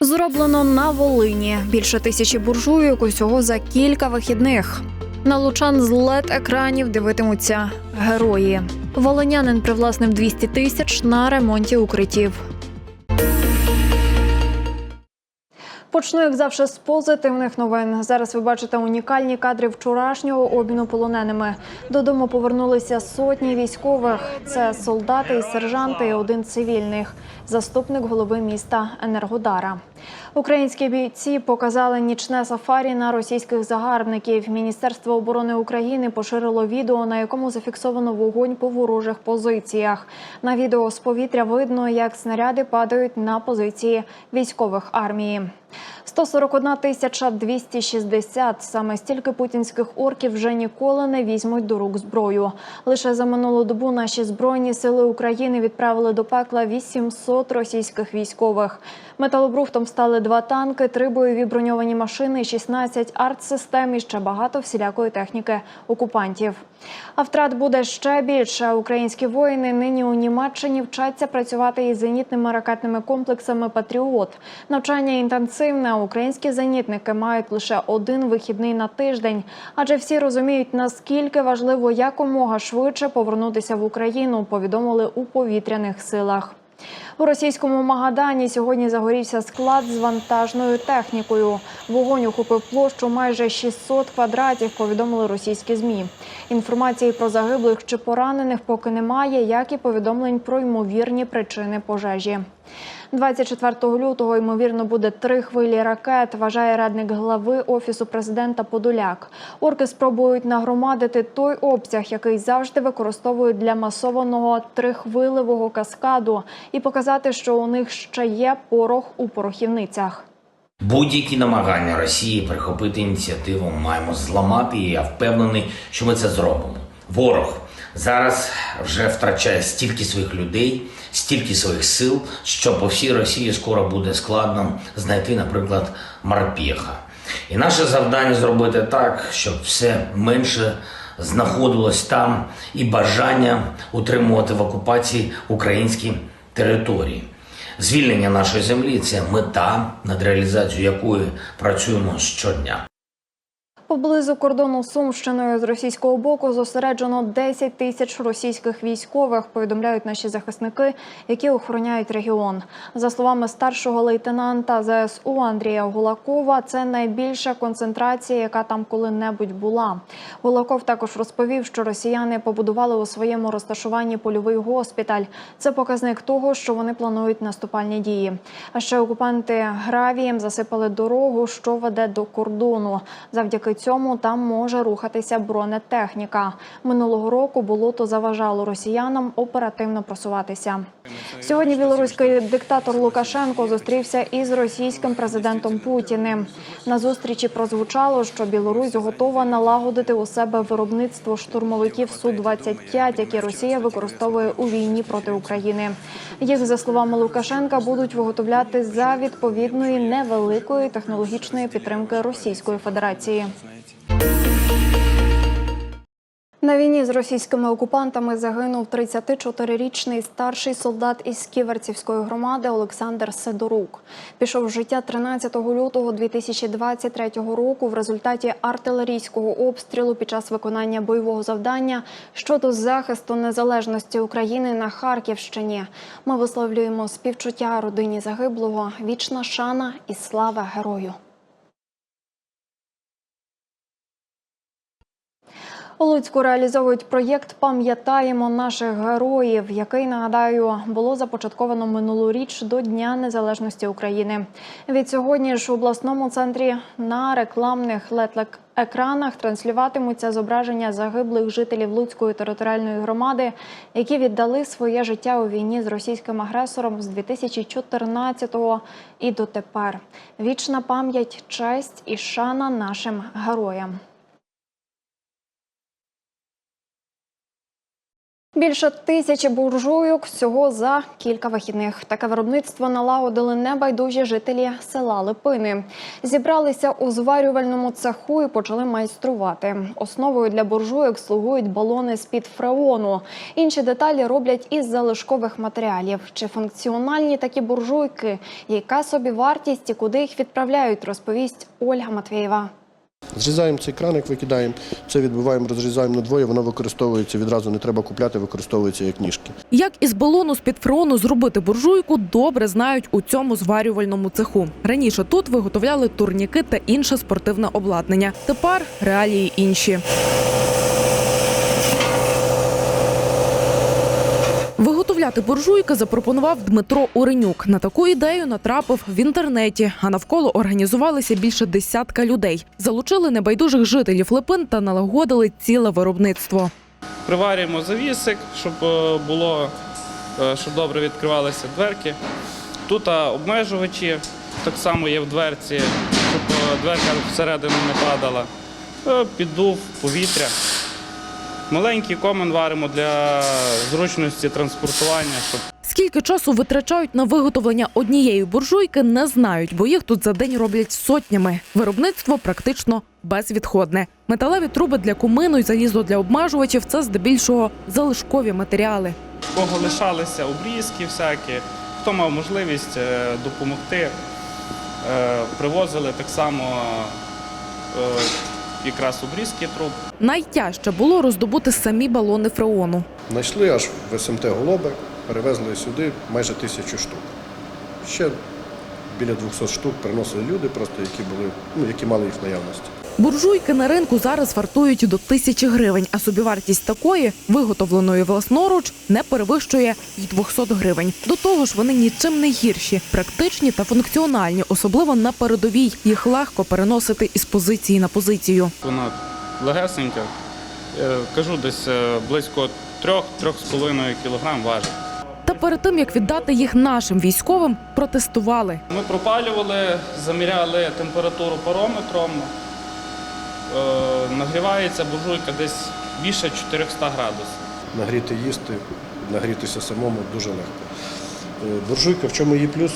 Зроблено на Волині більше тисячі буржуйок усього за кілька вихідних. На лучан з led екранів дивитимуться герої. Волинянин привласнив 200 тисяч на ремонті укриттів. Почну, як завжди, з позитивних новин. Зараз ви бачите унікальні кадри вчорашнього обміну полоненими. Додому повернулися сотні військових. Це солдати сержанти, і один цивільних. Заступник голови міста Енергодара. Українські бійці показали нічне сафарі на російських загарбників. Міністерство оборони України поширило відео, на якому зафіксовано вогонь по ворожих позиціях. На відео з повітря видно, як снаряди падають на позиції військових армії. 141 тисяча 260. Саме стільки путінських орків вже ніколи не візьмуть до рук зброю. Лише за минулу добу наші збройні сили України відправили до пекла 800 російських військових. Металобрухтом стали два танки, три бойові броньовані машини, 16 артсистем і ще багато всілякої техніки окупантів. А втрат буде ще більше. Українські воїни нині у Німеччині вчаться працювати із зенітними ракетними комплексами Патріот. Навчання інтенсивне. Українські зенітники мають лише один вихідний на тиждень, адже всі розуміють, наскільки важливо якомога швидше повернутися в Україну. Повідомили у повітряних силах. У російському Магадані сьогодні загорівся склад з вантажною технікою. Вогонь охопив площу майже 600 квадратів. Повідомили російські змі. Інформації про загиблих чи поранених поки немає, як і повідомлень про ймовірні причини пожежі. 24 лютого ймовірно буде три хвилі ракет. Вважає радник глави офісу президента Подоляк. Орки спробують нагромадити той обсяг, який завжди використовують для масованого трихвилевого каскаду, і показати, що у них ще є порох у порохівницях. Будь-які намагання Росії прихопити ініціативу маємо зламати, і я впевнений, що ми це зробимо. Ворог зараз вже втрачає стільки своїх людей, стільки своїх сил, що по всій Росії скоро буде складно знайти, наприклад, Марпєха. І наше завдання зробити так, щоб все менше знаходилось там і бажання утримувати в окупації українські території. Звільнення нашої землі це мета, над реалізацією якої працюємо щодня. Поблизу кордону Сумщиною з російського боку зосереджено 10 тисяч російських військових. Повідомляють наші захисники, які охороняють регіон. За словами старшого лейтенанта ЗСУ Андрія Гулакова, це найбільша концентрація, яка там коли-небудь була. Гулаков також розповів, що росіяни побудували у своєму розташуванні польовий госпіталь. Це показник того, що вони планують наступальні дії. А ще окупанти гравієм засипали дорогу, що веде до кордону. Завдяки цьому там може рухатися бронетехніка. Минулого року болото заважало росіянам оперативно просуватися. Сьогодні білоруський диктатор Лукашенко зустрівся із російським президентом Путіним. На зустрічі прозвучало, що Білорусь готова налагодити у себе виробництво штурмовиків су 25 які Росія використовує у війні проти України. Їх за словами Лукашенка будуть виготовляти за відповідної невеликої технологічної підтримки Російської Федерації. На війні з російськими окупантами загинув 34-річний старший солдат із Ківерцівської громади Олександр Сидорук. Пішов з життя 13 лютого 2023 року в результаті артилерійського обстрілу під час виконання бойового завдання щодо захисту незалежності України на Харківщині. Ми висловлюємо співчуття родині загиблого, вічна шана і слава герою. У Луцьку реалізовують проєкт Пам'ятаємо наших героїв, який нагадаю було започатковано минулоріч до Дня Незалежності України. Від сьогодні ж у обласному центрі на рекламних летлек екранах транслюватимуться зображення загиблих жителів Луцької територіальної громади, які віддали своє життя у війні з російським агресором з 2014-го і дотепер. Вічна пам'ять, честь і шана нашим героям. Більше тисячі буржуйок всього за кілька вихідних. Таке виробництво налагодили небайдужі жителі села Липини. Зібралися у зварювальному цеху і почали майструвати. Основою для буржуйок слугують балони з під фреону. Інші деталі роблять із залишкових матеріалів. Чи функціональні такі буржуйки? Яка собі вартість і куди їх відправляють? Розповість Ольга Матвєєва. Зрізаємо цей краник, викидаємо, це відбиваємо, розрізаємо на двоє, воно використовується відразу, не треба купляти, використовується як ніжки. Як із балону з-під фреону зробити буржуйку, добре знають у цьому зварювальному цеху. Раніше тут виготовляли турніки та інше спортивне обладнання. Тепер реалії інші. Виготовляти буржуйки запропонував Дмитро Уренюк. На таку ідею натрапив в інтернеті, а навколо організувалися більше десятка людей. Залучили небайдужих жителів Липин та налагодили ціле виробництво. Приварюємо завісик, щоб е, було, е, щоб добре відкривалися дверки. Тут обмежувачі так само є в дверці, щоб е, дверка всередину не падала. Піддув повітря. Маленький комен варимо для зручності транспортування, щоб Скільки часу витрачають на виготовлення однієї буржуйки, не знають, бо їх тут за день роблять сотнями. Виробництво практично безвідходне. Металеві труби для кумину й залізо для обмежувачів це здебільшого залишкові матеріали. кого лишалися обрізки всякі, хто мав можливість е, допомогти, е, привозили так само е, якраз обрізки труб. Найтяжче було роздобути самі балони фреону. Знайшли аж в СМТ Голоби, перевезли сюди майже тисячу штук. Ще біля 200 штук приносили люди, просто які були, ну, які мали їх наявності. Буржуйки на ринку зараз вартують до тисячі гривень, а собівартість такої, виготовленої власноруч, не перевищує й 200 гривень. До того ж, вони нічим не гірші, практичні та функціональні, особливо на передовій. Їх легко переносити із позиції на позицію. Вона легесенька, е, кажу, десь е, близько 3-3,5 кг важить. Та перед тим як віддати їх нашим військовим, протестували. Ми пропалювали, заміряли температуру парометром. Е, Нагрівається буржуйка десь більше 400 градусів. Нагріти їсти, нагрітися самому дуже легко. Е, Буржуйка, в чому її плюс?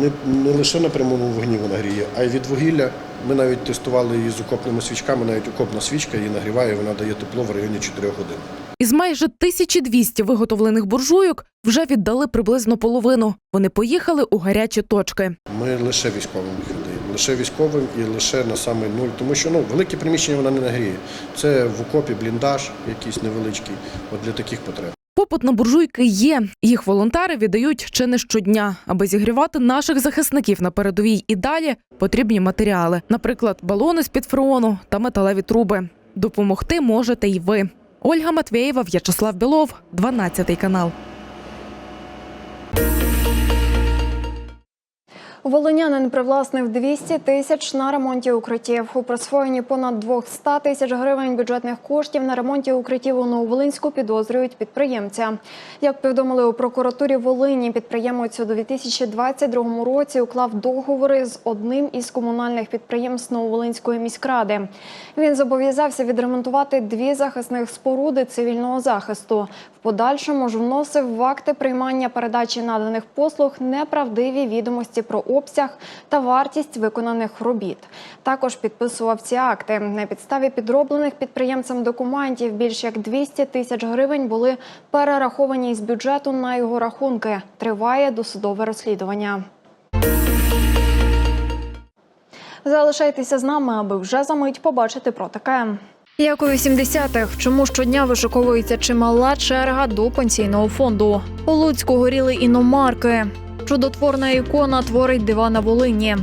Не, не лише на прямому вогні вона гріє, а й від вугілля. Ми навіть тестували її з окопними свічками, навіть окопна свічка її нагріває, вона дає тепло в районі 4 годин. Із майже 1200 виготовлених буржуйок вже віддали приблизно половину. Вони поїхали у гарячі точки. Ми лише військовим їх віддаємо. Лише військовим і лише на самий нуль. Тому що ну, велике приміщення вона не нагріє. Це в окопі бліндаж якийсь невеличкий, от для таких потреб. Попит на буржуйки є. Їх волонтери віддають чи не щодня, аби зігрівати наших захисників на передовій і далі потрібні матеріали, наприклад, балони з під фреону та металеві труби. Допомогти можете й ви. Ольга Матвєєва, В'ячеслав Білов, 12 канал. Волинянин привласнив 200 тисяч на ремонті укриттів. У присвоєнні понад 200 тисяч гривень бюджетних коштів на ремонті укриттів у Нововолинську підозрюють підприємця. Як повідомили у прокуратурі Волині, підприємець у 2022 році уклав договори з одним із комунальних підприємств Нововолинської міськради. Він зобов'язався відремонтувати дві захисних споруди цивільного захисту. В подальшому ж вносив в акти приймання передачі наданих послуг неправдиві відомості про обсяг та вартість виконаних робіт. Також підписував ці акти. На підставі підроблених підприємцем документів більш як 200 тисяч гривень були перераховані із бюджету на його рахунки. Триває досудове розслідування. Залишайтеся з нами, аби вже за мить побачити про таке. Як у 80-х, чому щодня вишиковується чимала черга до пенсійного фонду? У Луцьку горіли іномарки. Чудотворна ікона творить дива на Волині.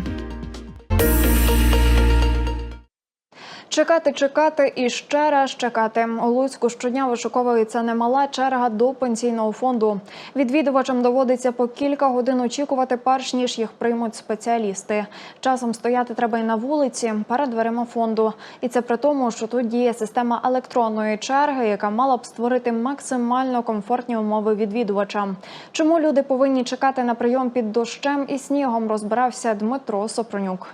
Чекати, чекати і ще раз чекати. У Луцьку щодня вишуковується немала черга до пенсійного фонду. Відвідувачам доводиться по кілька годин очікувати, перш ніж їх приймуть спеціалісти. Часом стояти треба й на вулиці перед дверима фонду. І це при тому, що тут діє система електронної черги, яка мала б створити максимально комфортні умови відвідувачам. Чому люди повинні чекати на прийом під дощем і снігом? Розбирався Дмитро Сопронюк.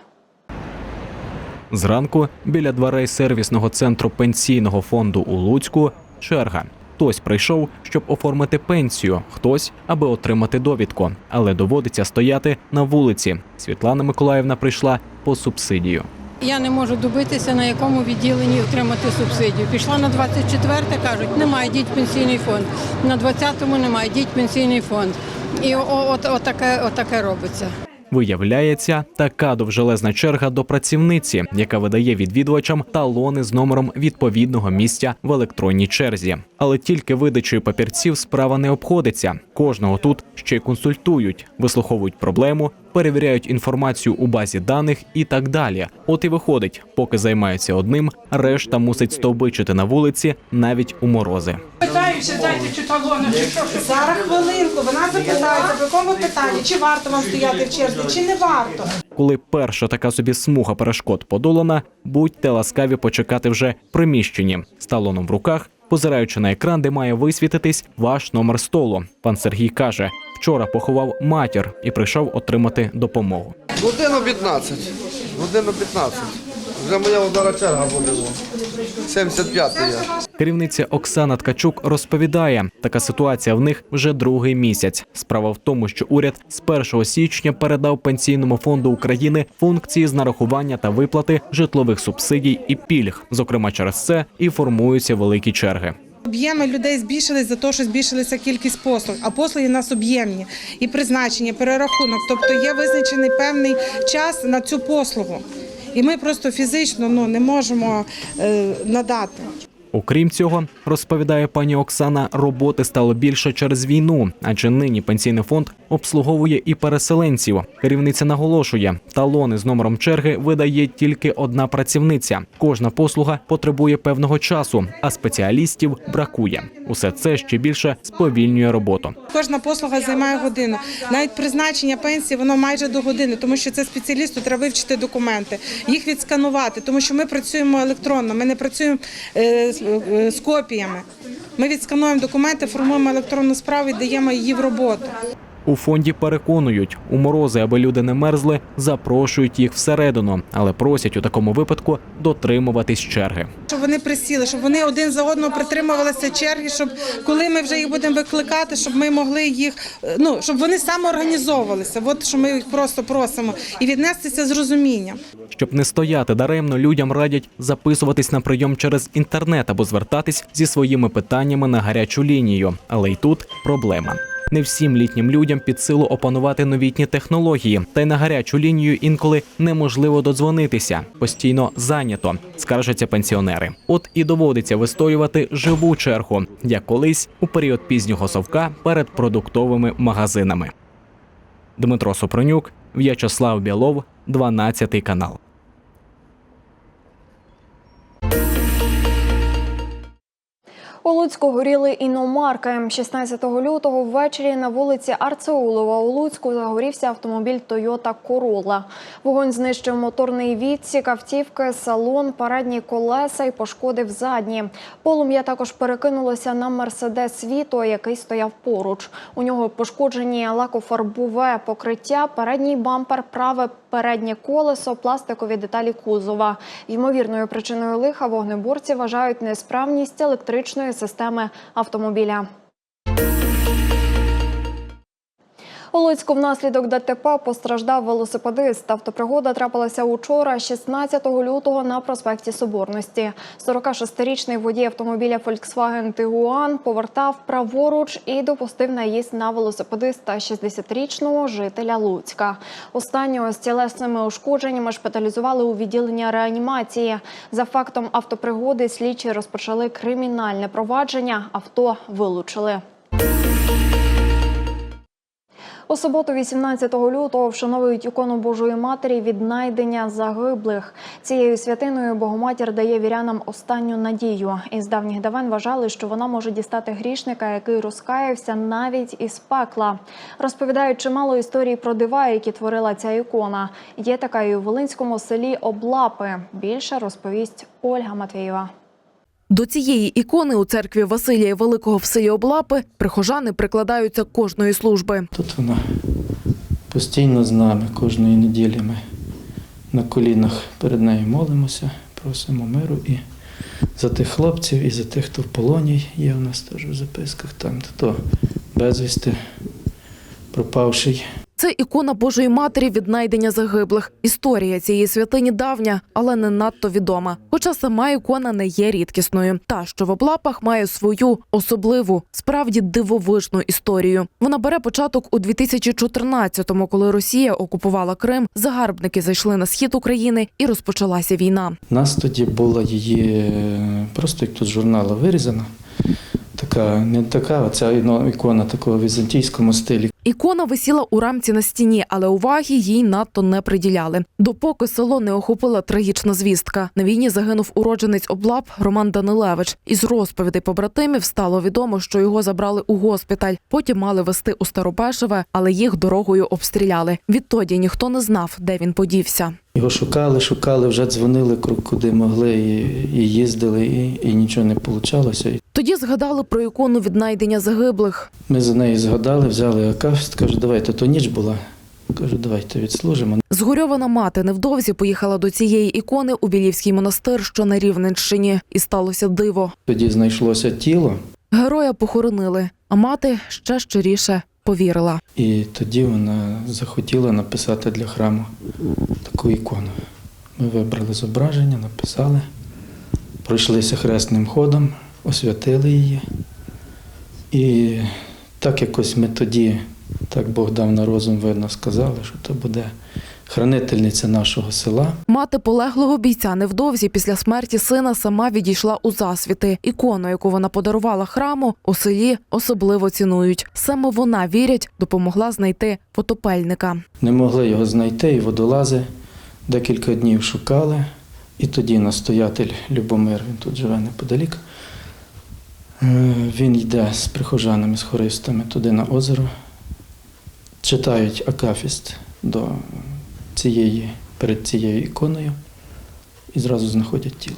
Зранку біля дверей сервісного центру пенсійного фонду у Луцьку черга. Хтось прийшов, щоб оформити пенсію, хтось, аби отримати довідку, але доводиться стояти на вулиці. Світлана Миколаївна прийшла по субсидію. Я не можу добитися, на якому відділенні отримати субсидію. Пішла на 24-те, кажуть, немає, йдіть в пенсійний фонд. На 20-му немає, йдіть в пенсійний фонд. І о- от, отаке, отаке робиться. Виявляється, така довжелезна черга до працівниці, яка видає відвідувачам талони з номером відповідного місця в електронній черзі. Але тільки видачею папірців справа не обходиться. Кожного тут ще й консультують, вислуховують проблему, перевіряють інформацію у базі даних і так далі. От і виходить, поки займаються одним, решта мусить стовбичити на вулиці навіть у морози. Питаюся, дайте чи талони, чи що. Зараз хвилинку, вона запитається, по якому питанні, чи варто вам стояти в черзі, чи не варто. Коли перша така собі смуга перешкод подолана, будьте ласкаві почекати вже в приміщенні з талоном в руках, позираючи на екран, де має висвітитись ваш номер столу. Пан Сергій каже, вчора поховав матір і прийшов отримати допомогу. Годину 15. Годину 15. Вже моя удара черга буде. 75 я. Керівниця Оксана Ткачук розповідає, така ситуація в них вже другий місяць. Справа в тому, що уряд з 1 січня передав пенсійному фонду України функції з нарахування та виплати житлових субсидій і пільг. Зокрема, через це і формуються великі черги. Об'єми людей збільшились за те, що збільшилася кількість послуг, а послуги в нас об'ємні і призначення, перерахунок. Тобто є визначений певний час на цю послугу. І ми просто фізично ну, не можемо е, надати. Окрім цього, розповідає пані Оксана, роботи стало більше через війну, адже нині пенсійний фонд обслуговує і переселенців. Керівниця наголошує, талони з номером черги видає тільки одна працівниця. Кожна послуга потребує певного часу, а спеціалістів бракує. Усе це ще більше сповільнює роботу. Кожна послуга займає годину. Навіть призначення пенсії воно майже до години, тому що це спеціалісту треба вивчити документи, їх відсканувати, тому що ми працюємо електронно, ми не працюємо е, е, з копіями. Ми відскануємо документи, формуємо електронну справу і даємо її в роботу. У фонді переконують, у морози, аби люди не мерзли, запрошують їх всередину, але просять у такому випадку дотримуватись черги. Щоб вони присіли, щоб вони один за одного притримувалися черги, щоб коли ми вже їх будемо викликати, щоб ми могли їх, е, ну щоб вони самоорганізовувалися. От що ми їх просто просимо і віднестися з розумінням. Щоб не стояти даремно, людям радять записуватись на прийом через інтернет або звертатись зі своїми питаннями на гарячу лінію. Але й тут проблема. Не всім літнім людям під силу опанувати новітні технології, та й на гарячу лінію інколи неможливо додзвонитися. Постійно зайнято, скаржаться пенсіонери. От і доводиться вистоювати живу чергу, як колись у період пізнього совка перед продуктовими магазинами. Дмитро Сопронюк, В'ячеслав Білов, 12 канал. У Луцьку горіли іномарки. 16 лютого ввечері на вулиці Арцеулова у Луцьку загорівся автомобіль Toyota Corolla. Вогонь знищив моторний відсік, автівки, салон, парадні колеса і пошкодив задні. Полум'я також перекинулося на Мерседес Віто, який стояв поруч. У нього пошкоджені лакофарбове покриття, передній бампер, праве переднє колесо, пластикові деталі кузова. Ймовірною причиною лиха вогнеборці вважають несправність електричної системи автомобіля. У Луцьку внаслідок ДТП постраждав велосипедист. Автопригода трапилася учора, 16 лютого, на проспекті Соборності. 46-річний водій автомобіля Volkswagen Tiguan повертав праворуч і допустив наїзд на велосипедиста 60-річного жителя Луцька. Останнього з тілесними ушкодженнями шпиталізували у відділення реанімації. За фактом автопригоди слідчі розпочали кримінальне провадження. Авто вилучили. У суботу, 18 лютого, вшановують ікону Божої Матері віднайдення загиблих. Цією святиною Богоматір дає вірянам останню надію. Із давніх давен вважали, що вона може дістати грішника, який розкаявся навіть із пекла. Розповідають чимало історій про дива, які творила ця ікона. Є така і у Волинському селі Облапи. Більше розповість Ольга Матвієва. До цієї ікони у церкві Василія Великого в селі Облапи прихожани прикладаються кожної служби. Тут вона постійно з нами кожної неділі. Ми на колінах перед нею молимося, просимо миру і за тих хлопців і за тих, хто в полоні є у нас теж в записках, там хто безвісти пропавший. Це ікона Божої Матері віднайдення загиблих. Історія цієї святині давня, але не надто відома. Хоча сама ікона не є рідкісною. Та, що в облапах має свою особливу, справді дивовижну історію. Вона бере початок у 2014-му, коли Росія окупувала Крим. Загарбники зайшли на схід України і розпочалася війна. Нас тоді була її просто як тут з вирізана. Така, не така, оця ну, ікона такого візантійському стилі. Ікона висіла у рамці на стіні, але уваги їй надто не приділяли. Допоки село не охопила трагічна звістка. На війні загинув уродженець облап Роман Данилевич. Із розповідей побратимів стало відомо, що його забрали у госпіталь. Потім мали вести у Старопешеве, але їх дорогою обстріляли. Відтоді ніхто не знав, де він подівся. Його шукали, шукали, вже дзвонили куди могли, і, і їздили, і, і нічого не вийшло. Тоді згадали про ікону віднайдення загиблих. Ми за неї згадали, взяли акафіст, кажу, давайте, то ніч була. Кажу, давайте відслужимо. Згорьована мати невдовзі поїхала до цієї ікони у Білівський монастир, що на Рівненщині, і сталося диво. Тоді знайшлося тіло, Героя похоронили, а мати ще щиріше повірила. і тоді вона захотіла написати для храму таку ікону. Ми вибрали зображення, написали, пройшлися хресним ходом, освятили її. І так якось ми тоді, так Бог дав на розум, видно, сказали, що це буде хранительниця нашого села. Мати полеглого бійця невдовзі після смерті сина сама відійшла у засвіти. Ікону, яку вона подарувала храму, у селі особливо цінують. Саме вона вірять, допомогла знайти потопельника. Не могли його знайти, і водолази декілька днів шукали. І тоді настоятель Любомир, він тут живе неподалік. е, Він йде з прихожанами, з хористами туди на озеро, читають акафіст до цієї, перед цією іконою і зразу знаходять тіло.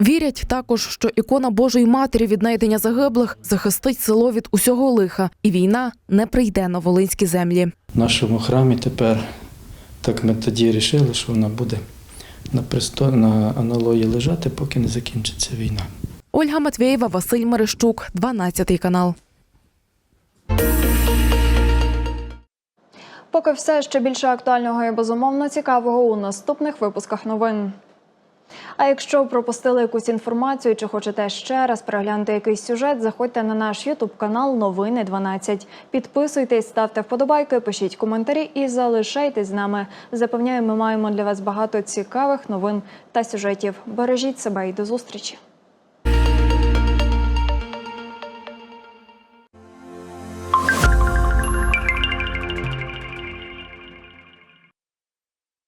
Вірять також, що ікона Божої Матері віднайдення загиблих захистить село від усього лиха, і війна не прийде на волинські землі. В нашому храмі тепер, так ми тоді вирішили, що вона буде на, престо... на аналої лежати, поки не закінчиться війна. Ольга Матвєєва, Василь Мерещук, 12 канал. Поки все ще більше актуального і безумовно цікавого у наступних випусках новин. А якщо пропустили якусь інформацію чи хочете ще раз переглянути якийсь сюжет, заходьте на наш Ютуб канал Новини 12. Підписуйтесь, ставте вподобайки, пишіть коментарі і залишайтесь з нами. Запевняю, ми маємо для вас багато цікавих новин та сюжетів. Бережіть себе і до зустрічі.